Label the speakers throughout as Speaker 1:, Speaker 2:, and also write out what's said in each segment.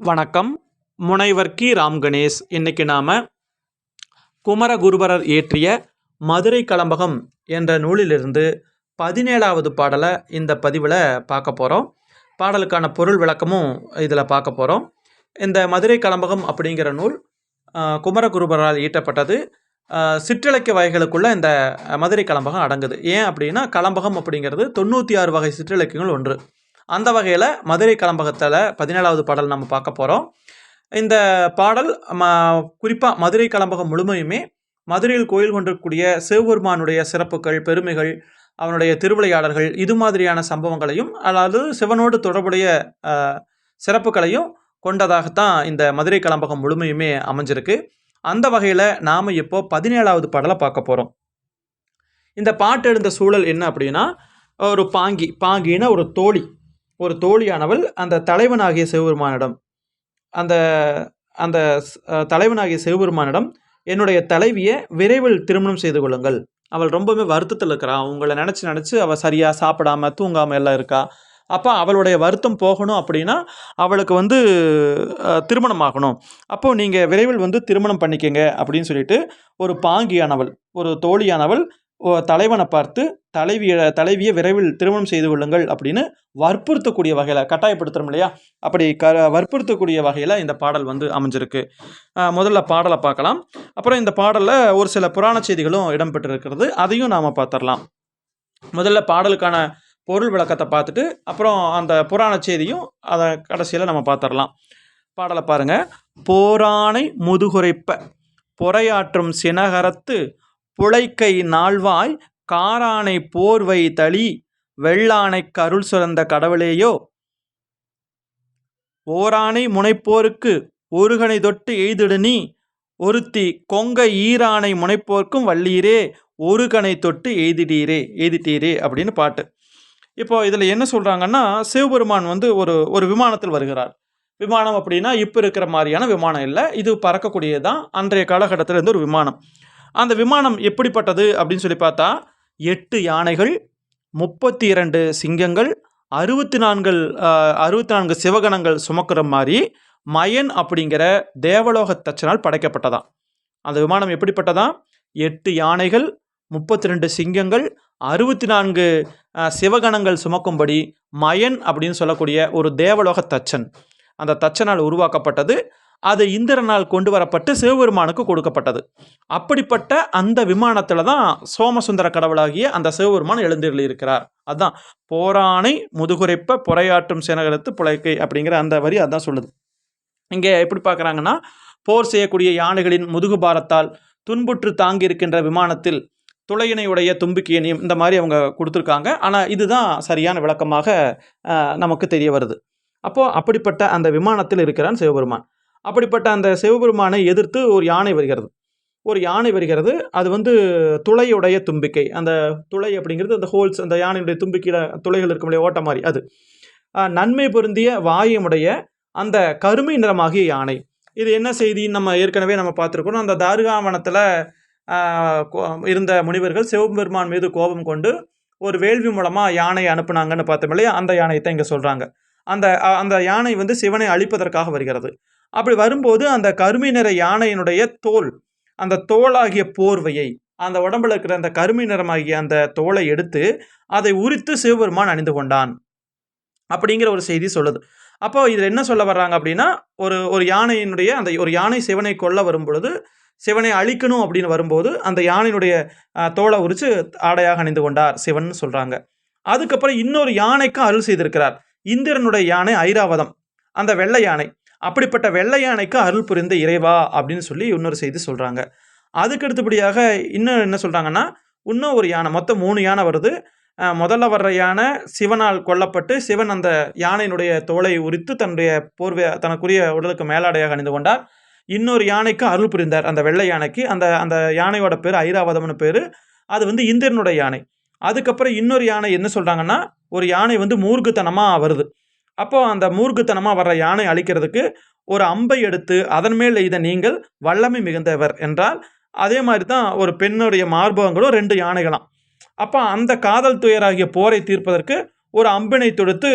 Speaker 1: வணக்கம். முனைவர் கி. ராம் கணேஷ். இன்னைக்கு நாம் குமரகுருபரர் இயற்றிய மதுரை கலம்பகம் என்ற நூலிலிருந்து பதினேழாவது பாடலை இந்த பதிவில் பார்க்க போகிறோம் பாடலுக்கான பொருள் விளக்கமும் இதில் பார்க்க போகிறோம் இந்த மதுரை கலம்பகம் அப்படிங்கிற நூல் குமரகுருபரால் ஈட்டப்பட்டது சிற்றிலக்கிய வகைகளுக்குள்ள இந்த மதுரை கலம்பகம் அடங்குது. ஏன் அப்படின்னா கலம்பகம் அப்படிங்கிறது தொண்ணூற்றி ஆறு வகை சிற்றிலக்கியங்கள் ஒன்று. அந்த வகையில் மதுரை கலம்பகத்தில் பதினேழாவது பாடல் நம்ம பார்க்க போகிறோம் இந்த பாடல் ம குறிப்பாக மதுரை கலம்பகம் முழுமையுமே மதுரையில் கோயில் கொண்டிருக்கக்கூடிய சிவபெருமானுடைய சிறப்புகள் பெருமைகள் அவனுடைய திருவிளையாடல்கள் இது மாதிரியான சம்பவங்களையும் அதாவது சிவனோடு தொடர்புடைய சிறப்புகளையும் கொண்டதாகத்தான் இந்த மதுரை கலம்பகம் முழுமையுமே அமைஞ்சிருக்கு. அந்த வகையில் நாம் இப்போ பதினேழாவது பாடலை பார்க்க போகிறோம் இந்த பாட்டு எழுந்த சூழல் என்ன அப்படின்னா ஒரு பாங்கி பாங்கின ஒரு தோழி ஒரு தோழியானவள் அந்த தலைவனாகிய சிவபெருமானிடம் அந்த அந்த தலைவனாகிய சிவபெருமானிடம் என்னுடைய தலைவியை விரைவில் திருமணம் செய்து கொள்ளுங்கள். அவள் ரொம்பவே வருத்தத்தில் இருக்கிறா. உங்களை நினச்சி நினச்சி அவள் சரியாக சாப்பிடாம தூங்காமல் எல்லாம் இருக்கா. அப்போ அவளுடைய வருத்தம் போகணும் அப்படின்னா அவளுக்கு வந்து திருமணம் ஆகணும். அப்போ நீங்கள் விரைவில் வந்து திருமணம் பண்ணிக்கங்க அப்படின்னு சொல்லிட்டு ஒரு பாங்கியானவள் ஒரு தோழியானவள் தலைவனை பார்த்து தலைவிய தலைவியை விரைவில் திருமணம் செய்து கொள்ளுங்கள் அப்படின்னு வற்புறுத்தக்கூடிய வகையில் கட்டாயப்படுத்துகிறோம் இல்லையா? அப்படி க வற்புறுத்தக்கூடிய வகையில் இந்த பாடல் வந்து அமைஞ்சிருக்கு. முதல்ல பாடலை பார்க்கலாம். அப்புறம் இந்த பாடலில் ஒரு சில புராண செய்திகளும் இடம்பெற்றிருக்கிறது. அதையும் நாம் பார்த்துடலாம். முதல்ல பாடலுக்கான பொருள் விளக்கத்தை பார்த்துட்டு அப்புறம் அந்த புராண செய்தியும் அதை கடைசியில் நம்ம பார்த்துடலாம். பாடலை பாருங்கள் போராணை முதுகுரைப்ப பொறையாற்றும் சினகரத்து புழைக்கை நாள்வாய் காரானை போர்வை தளி வெள்ளானை கருள் சுரந்த கடவுளேயோ? ஓரானை முனைப்போருக்கு ஒருகனை தொட்டு எய்திடு நீ ஒருத்தி கொங்க ஈரானை முனைப்போர்க்கும் வள்ளீரே ஒருகனை தொட்டு எய்திடீரே எய்திட்டீரே அப்படின்னு பாட்டு. இப்போ இதில் என்ன சொல்கிறாங்கன்னா சிவபெருமான் வந்து ஒரு ஒரு விமானத்தில் வருகிறார். விமானம் அப்படின்னா இப்போ இருக்கிற மாதிரியான விமானம் இல்லை இது பறக்கக்கூடியது தான் அன்றைய காலகட்டத்தில் இருந்து ஒரு விமானம். அந்த விமானம் எப்படிப்பட்டது அப்படின்னு சொல்லி பார்த்தா எட்டு யானைகள் முப்பத்தி இரண்டு சிங்கங்கள் அறுபத்தி நான்கு அறுபத்தி நான்கு சிவகணங்கள் சுமக்கிற மாதிரி மயன் அப்படிங்கிற தேவலோக தச்சனால் படைக்கப்பட்டதாம். அந்த விமானம் எப்படிப்பட்டதான் எட்டு யானைகள் முப்பத்தி ரெண்டு சிங்கங்கள் அறுபத்தி நான்கு சிவகணங்கள் சுமக்கும்படி மயன் அப்படின்னு சொல்லக்கூடிய ஒரு தேவலோக தச்சன். அந்த தச்சனால் உருவாக்கப்பட்டது அது இந்திரனால் கொண்டு வரப்பட்டு சிவபெருமானுக்கு கொடுக்கப்பட்டது. அப்படிப்பட்ட அந்த விமானத்தில் தான் சோமசுந்தர கடவுளாகிய அந்த சிவபெருமான் எழுந்தருளி இருக்கிறார் அதான் போரானை முதுகுரைப்ப புறையாற்றும் சேனகரத்து புழைக்கை அப்படிங்கிற அந்த வரி அதான் சொல்லுது. இங்கே எப்படி பார்க்குறாங்கன்னா போர் செய்யக்கூடிய யானைகளின் முதுகு பாரத்தால் துன்புற்று தாங்கி இருக்கின்ற விமானத்தில் துளையினையுடைய தும்பிக்கையனையும் இந்த மாதிரி அவங்க கொடுத்துருக்காங்க. ஆனால் இதுதான் சரியான விளக்கமாக நமக்கு தெரிய வருது. அப்போது அப்படிப்பட்ட அந்த விமானத்தில் இருக்கிறான் சிவபெருமான். அப்படிப்பட்ட அந்த சிவபெருமானை எதிர்த்து ஒரு யானை வருகிறது. ஒரு யானை வருகிறது. அது வந்து துளையுடைய தும்பிக்கை. அந்த துளை அப்படிங்கிறது அந்த ஹோல்ஸ் அந்த யானையுடைய தும்பிக்கையில் துளைகள் இருக்கக்கூடிய ஓட்ட மாதிரி அது. நன்மை பொருந்திய வாயுமுடைய அந்த கருமை நிறமாகிய யானை. இது என்ன செய்தின்னு நம்ம ஏற்கனவே நம்ம பார்த்துருக்கோம் அந்த தாருகாவனத்தில் இருந்த முனிவர்கள் சிவபெருமான் மீது கோபம் கொண்டு ஒரு வேள்வி மூலமாக யானையை அனுப்புனாங்கன்னு பார்த்தோம் இல்லையா? அந்த யானையை தான் இங்கே சொல்கிறாங்க அந்த அந்த யானை வந்து சிவனை அழிப்பதற்காக வருகிறது. அப்படி வரும்போது அந்த கருமை நிற யானையினுடைய தோல் அந்த தோலாகிய போர்வையை அந்த உடம்புல இருக்கிற அந்த கருமை நிறமாகிய அந்த தோலை எடுத்து அதை உரித்து சிவபெருமான் அணிந்து கொண்டான். அப்படிங்கிற ஒரு செய்தி சொல்லுது. அப்போ இதில் என்ன சொல்ல வர்றாங்க அப்படின்னா ஒரு ஒரு யானையினுடைய அந்த ஒரு யானை சிவனை கொல்ல வரும்பொழுது சிவனை அழிக்கணும் அப்படின்னு வரும்போது அந்த யானையினுடைய தோலை உரித்து ஆடையாக அணிந்து கொண்டார் சிவன் சொல்கிறாங்க அதுக்கப்புறம் இன்னொரு யானைக்கும் அருள் செய்திருக்கிறார். இந்திரனுடைய யானை ஐராவதம். அந்த வெள்ளை யானை. அப்படிப்பட்ட வெள்ளை யானைக்கு அருள் புரிந்த இறைவா அப்படின்னு சொல்லி இன்னொரு செய்தி சொல்கிறாங்க அதுக்கு அடுத்தபடியாக இன்னும் என்ன சொல்கிறாங்கன்னா இன்னும் ஒரு யானை மொத்தம் மூணு யானை வருது. முதல்ல வர்ற யானை சிவனால் கொல்லப்பட்டு சிவன் அந்த யானையினுடைய தோலை உரித்து தன்னுடைய போர்வை தனக்குரிய உடலுக்கு மேலாடையாக அணிந்து கொண்டார். இன்னொரு யானைக்கு அருள் புரிந்தார் அந்த வெள்ளை யானைக்கு. அந்த அந்த யானையோட பேர் ஐராவதம்னு பேர். அது வந்து இந்திரனுடைய யானை. அதுக்கப்புறம் இன்னொரு யானை என்ன சொல்கிறாங்கன்னா ஒரு யானை வந்து மூர்க்குத்தனமாக வருது. அப்போ அந்த மூர்க்குத்தனமாக வர்ற யானை அழிக்கிறதுக்கு ஒரு அம்பை எடுத்து அதன் மேல் எய்த நீங்கள் வல்லமை மிகுந்தவர் என்றால் அதே மாதிரி தான் ஒரு பெண்ணுடைய மார்பகங்களும் ரெண்டு யானைகளாம். அப்போ அந்த காதல் துயராகிய போரை தீர்ப்பதற்கு ஒரு அம்பினை தொடுத்து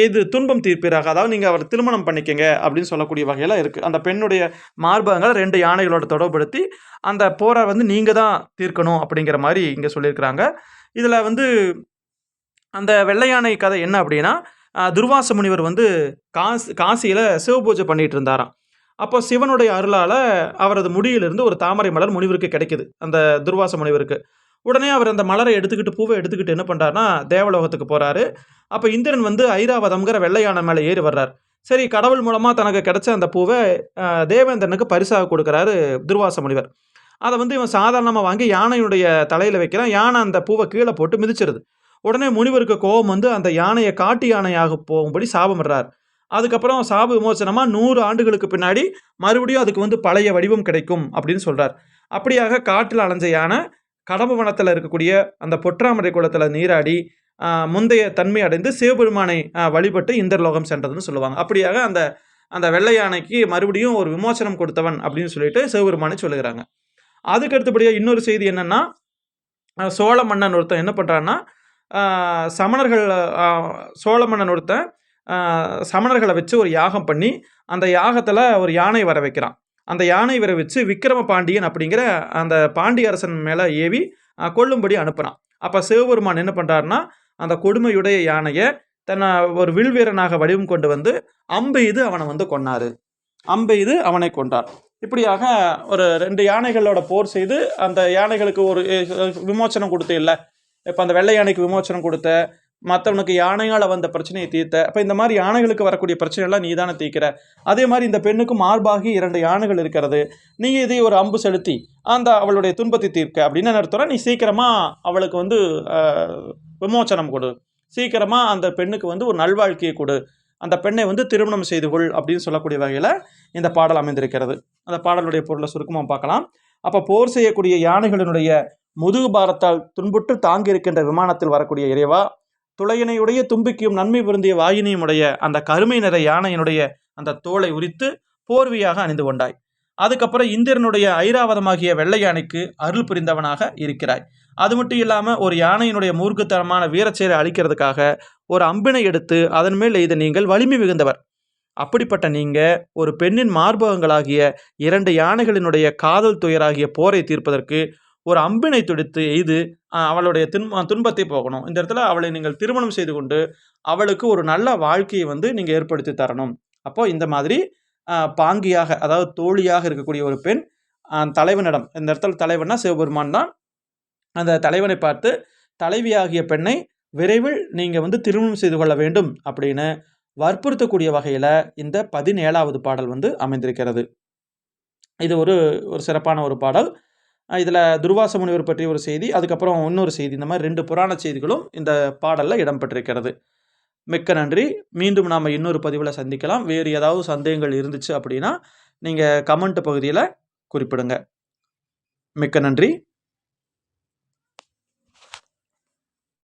Speaker 1: ஏது துன்பம் தீர்ப்பீராக. அதாவது நீங்கள் அவர் திருமணம் பண்ணிக்கங்க அப்படின்னு சொல்லக்கூடிய வகையில் இருக்குது அந்த பெண்ணுடைய மார்பகங்களை ரெண்டு யானைகளோட தொடர்படுத்தி அந்த போரை வந்து நீங்கள் தான் தீர்க்கணும் அப்படிங்கிற மாதிரி இங்கே சொல்லியிருக்கிறாங்க. இதில் வந்து அந்த வெள்ளை யானை கதை என்ன அப்படின்னா துர்வாச முனிவர் வந்து காசி காசியில் சிவபூஜை பண்ணிட்டு இருந்தாராம். அப்போ சிவனுடைய அருளால் அவரது முடியிலிருந்து ஒரு தாமரை மலர் முனிவருக்கு கிடைக்குது அந்த துர்வாச முனிவருக்கு. உடனே அவர் அந்த மலரை எடுத்துக்கிட்டு பூவை எடுத்துக்கிட்டு என்ன பண்ணுறாருனா தேவலோகத்துக்கு போகிறாரு அப்போ இந்திரன் வந்து ஐராவதம்ங்கிற வெள்ளையான மேலே ஏறி வர்றார். சரி கடவுள் மூலமாக தனக்கு கிடைச்ச அந்த பூவை தேவேந்திரனுக்கு பரிசாக கொடுக்குறாரு துர்வாச முனிவர். அதை வந்து இவன் சாதாரணமாக வாங்கி யானையுடைய தலையில் வைக்கிறான். யானை அந்த பூவை கீழே போட்டு மிதிச்சிருது. உடனே முனிவருக்கு கோபம் வந்து அந்த யானையை காட்டு யானையாக போகும்படி சாபமிடுறார். அதுக்கப்புறம் சாப விமோசனமாக நூறு ஆண்டுகளுக்கு பின்னாடி மறுபடியும் அதுக்கு வந்து பழைய வடிவம் கிடைக்கும் அப்படின்னு சொல்கிறார் அப்படியாக காட்டில் அலைஞ்ச யானை கடம்பு வனத்தில் இருக்கக்கூடிய அந்த பொற்றாமரை குளத்தில் நீராடி முந்தைய தன்மை அடைந்து சிவபெருமானை வழிபட்டு இந்தர்லோகம் சென்றதுன்னு சொல்லுவாங்க. அப்படியாக அந்த அந்த வெள்ளை யானைக்கு மறுபடியும் ஒரு விமோசனம் கொடுத்தவன் அப்படின்னு சொல்லிட்டு சிவபெருமானை சொல்லுகிறாங்க. அதுக்கு அடுத்தபடியாக இன்னொரு செய்தி என்னென்னா சோழ மன்னன் ஒருத்தன் என்ன பண்ணுறான்னா சமணர்கள் ஆஹ், சோழ மன்னன் ஒருத்தன் சமணர்களை வச்சு ஒரு யாகம் பண்ணி அந்த யாகத்தில் ஒரு யானை வர வைக்கிறான். அந்த யானை வர வச்சு விக்ரம பாண்டியன் அப்படிங்கிற அந்த பாண்டிய அரசன் மேலே ஏவி கொல்லும்படி அனுப்புகிறான் அப்போ சிவபெருமான் என்ன பண்ணுறாருன்னா அந்த கொடுமையுடைய யானையை தன்னை ஒரு வில்வீரனாக வடிவம் கொண்டு வந்து அம்பெய்து அவனை வந்து கொன்னாரு. அம்பெய்து அவனை கொண்டார் இப்படியாக ஒரு ரெண்டு யானைகளோட போர் செய்து அந்த யானைகளுக்கு ஒரு விமோச்சனம் கொடுத்து இல்லை இப்போ அந்த வெள்ளை யானைக்கு விமோசனம் கொடுத்த மற்றவனுக்கு யானையால் வந்த பிரச்சனையை தீர்த்த அப்போ இந்த மாதிரி யானைகளுக்கு வரக்கூடிய பிரச்சனைகள்லாம் நீ தானே தீர்க்கிற? அதே மாதிரி இந்த பெண்ணுக்கு மார்பாகி இரண்டு யானைகள் இருக்கிறது. நீ இதை ஒரு அம்பு செலுத்தி அந்த அவளுடைய துன்பத்தை தீர்க்க அப்படின்னு என்ன நீ சீக்கிரமாக அவளுக்கு வந்து விமோச்சனம் கொடு. சீக்கிரமாக அந்த பெண்ணுக்கு வந்து ஒரு நல்வாழ்க்கையை கொடு. அந்த பெண்ணை வந்து திருமணம் செய்து கொள் அப்படின்னு சொல்லக்கூடிய வகையில் இந்த பாடல் அமைந்திருக்கிறது. அந்த பாடலுடைய பொருளை சுருக்கமாக பார்க்கலாம். அப்போ போர் செய்யக்கூடிய யானைகளினுடைய முதுகு பாரத்தால் துன்புற்று தாங்கி இருக்கின்ற விமானத்தில் வரக்கூடிய இறைவா துளையினையுடைய தும்பிக்கையும் நன்மை பொருந்திய வாயினையும் உடைய அந்த கருமை நிற யானையினுடைய அந்த தோலை உரித்து போர்வையாக அணிந்து கொண்டாய். அதுக்கப்புறம் இந்திரனுடைய ஐராவதமாகிய வெள்ளை யானைக்கு அருள் புரிந்தவனாக இருக்கிறாய். அது மட்டும் இல்லாமல் ஒரு யானையினுடைய மூர்க்கத்தனமான வீரச்செயலை அழிக்கிறதுக்காக ஒரு அம்பினை எடுத்து அதன் மேல் எய்த நீங்கள் வலிமை மிகுந்தவர். அப்படிப்பட்ட நீங்கள் ஒரு பெண்ணின் மார்பகங்களாகிய இரண்டு யானைகளினுடைய காதல் துயராகிய போரை தீர்ப்பதற்கு ஒரு அம்பினை துடித்து எய்து அவளுடைய துன்ப துன்பத்தை போகணும். இந்த இடத்துல அவளை நீங்கள் திருமணம் செய்து கொண்டு அவளுக்கு ஒரு நல்ல வாழ்க்கையை வந்து நீங்கள் ஏற்படுத்தி தரணும். அப்போது இந்த மாதிரி பாங்கியாக அதாவது தோழியாக இருக்கக்கூடிய ஒரு பெண் தலைவனிடம் இந்த இடத்துல தலைவன்னா சிவபெருமான் தான். அந்த தலைவனை பார்த்து தலைவியாகிய பெண்ணை விரைவில் நீங்கள் வந்து திருமணம் செய்து கொள்ள வேண்டும் அப்படின்னு வற்புறுத்தக்கூடிய வகையில் இந்த பதினேழாவது பாடல் வந்து அமைந்திருக்கிறது. இது ஒரு ஒரு சிறப்பான ஒரு பாடல். இதில் துர்வாச முனிவர் பற்றிய ஒரு செய்தி அதுக்கப்புறம் இன்னொரு செய்தி. இந்த மாதிரி ரெண்டு புராண செய்திகளும் இந்த பாடலில் இடம்பெற்றிருக்கிறது. மிக்க நன்றி. மீண்டும் நாம் இன்னொரு பதிவில் சந்திக்கலாம். வேறு ஏதாவது சந்தேகங்கள் இருந்துச்சு அப்படின்னா நீங்கள் கமெண்ட் பகுதியில் குறிப்பிடுங்க. மிக்க நன்றி.